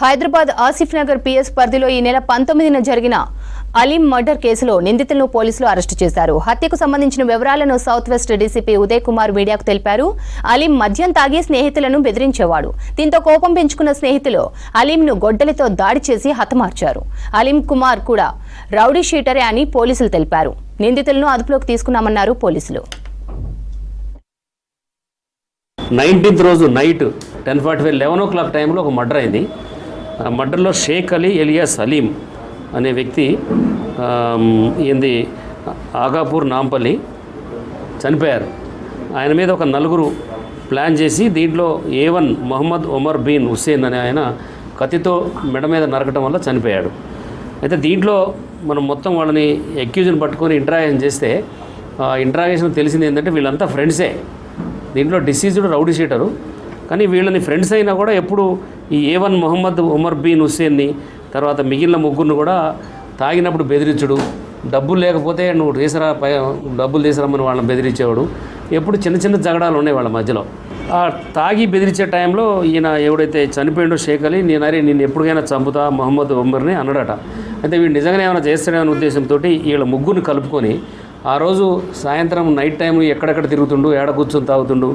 Hyderabad Asif Nagar PS పరిధిలో ఈ నెల పంతొమ్మిదిన జరిగిన అలీం మర్డర్ కేసులో నిందితులను పోలీసులు అరెస్టు చేశారు. హత్యకు సంబంధించిన వివరాలను south west DCP Uday Kumar మీడియాకు తెలిపారు. అలీం మద్యం తాగి స్నేహితులను బెదిరించేవాడు. దీంతో కోపం పెంచుకున్న స్నేహితులు అలీంను గొడ్డలితో దాడి చేసి హతమార్చారు. అలీం కుమార్ కూడా రౌడీ షీటరే అని పోలీసులు తెలిపారు. నిందితులను అదుపులోకి తీసుకున్నామన్నారు పోలీసులు. నైన్టీన్త్ రోజు night ten forty five eleven o'clock టైంలో ఒక మర్డర్ అయింది. మర్డర్లో షేక్ అలీ ఎలియా సలీం అనే వ్యక్తి ఏంది ఆగాపూర్ నాంపల్లి చనిపోయారు. ఆయన మీద ఒక నలుగురు ప్లాన్ చేసి దీంట్లో ఏ వన్ మొహమ్మద్ ఒమర్ బీన్ హుస్సేన్ అనే ఆయన కత్తితో మెడ మీద నరకటం వల్ల చనిపోయాడు. అయితే దీంట్లో మనం మొత్తం వాళ్ళని ఎక్యూజ్ని పట్టుకొని ఇంటరాగేషన్ చేస్తే ఇంటరాగేషన్ తెలిసింది ఏంటంటే వీళ్ళంతా ఫ్రెండ్సే దీంట్లో డిసీజ్డ్ రౌడీ షీటరు కానీ వీళ్ళని ఫ్రెండ్స్ అయినా కూడా ఎప్పుడు ఈ ఏ వన్ మొహమ్మద్ ఉమర్ బిన్ హుస్సేన్ని తర్వాత మిగిలిన ముగ్గురును కూడా తాగినప్పుడు బెదిరించుడు. డబ్బులు లేకపోతే నువ్వు తీసరా పై డబ్బులు తీసుకురమ్మని వాళ్ళని బెదిరించేవాడు. ఎప్పుడు చిన్న చిన్న జగడాలు ఉన్నాయి వాళ్ళ మధ్యలో. ఆ తాగి బెదిరించే టైంలో ఈయన ఎవడైతే చనిపోయిండో షేక్ అలీ నేను అరే నేను ఎప్పటికైనా చంపుతా మొహమ్మద్ ఉమర్ని అన్నాడట. అయితే వీడు నిజంగానే ఏమైనా చేస్తాడనే ఉద్దేశంతో వీళ్ళ ముగ్గురిని కలుపుకొని ఆ రోజు సాయంత్రం నైట్ టైం ఎక్కడెక్కడ తిరుగుతుండు ఏడ కూర్చొని తాగుతుండు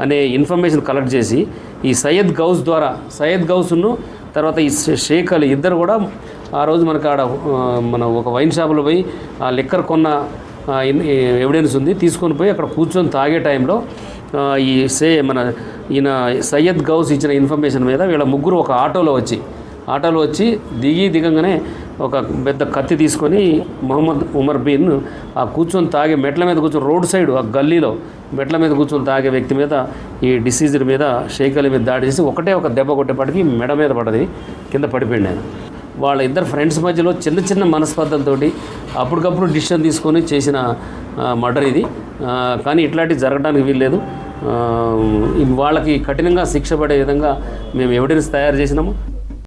అనే ఇన్ఫర్మేషన్ కలెక్ట్ చేసి ఈ సయ్యద్ గౌస్ ద్వారా సయ్యద్ గౌస్ను తర్వాత ఈ షే- షేక్ అలీ ఇద్దరు కూడా ఆ రోజు మనకు ఆడ మన ఒక వైన్ షాపులో పోయి ఆ లిక్కర్ కొన్న ఎవిడెన్స్ ఉంది. తీసుకొని పోయి అక్కడ కూర్చొని తాగే టైంలో ఈ సే మన ఈయన సయ్యద్ గౌస్ ఇచ్చిన ఇన్ఫర్మేషన్ మీద వీళ్ళ ముగ్గురు ఒక ఆటోలో వచ్చి ఆటోలో వచ్చి దిగి దిగంగానే ఒక పెద్ద కత్తి తీసుకొని మొహమ్మద్ ఉమర్ బిన్ ఆ కూర్చొని తాగే మెట్ల మీద కూర్చొని రోడ్ సైడ్ ఆ గల్లీలో మెట్ల మీద కూర్చొని తాగే వ్యక్తి మీద ఈ డిసీజ్డ్ మీద షేక్ మీద దాడి చేసి ఒకటే ఒక దెబ్బ కొట్టేపాటికి మెడ మీద పడది కింద పడిపోయింది ఆయన. వాళ్ళ ఇద్దరు ఫ్రెండ్స్ మధ్యలో చిన్న చిన్న మనస్పర్ధలతోటి అప్పటికప్పుడు డిసిషన్ తీసుకొని చేసిన మర్డర్ ఇది. కానీ ఇట్లాంటివి జరగడానికి వీల్లేదు. వాళ్ళకి కఠినంగా శిక్ష పడే విధంగా మేము ఎవిడెన్స్ తయారు చేసినాము.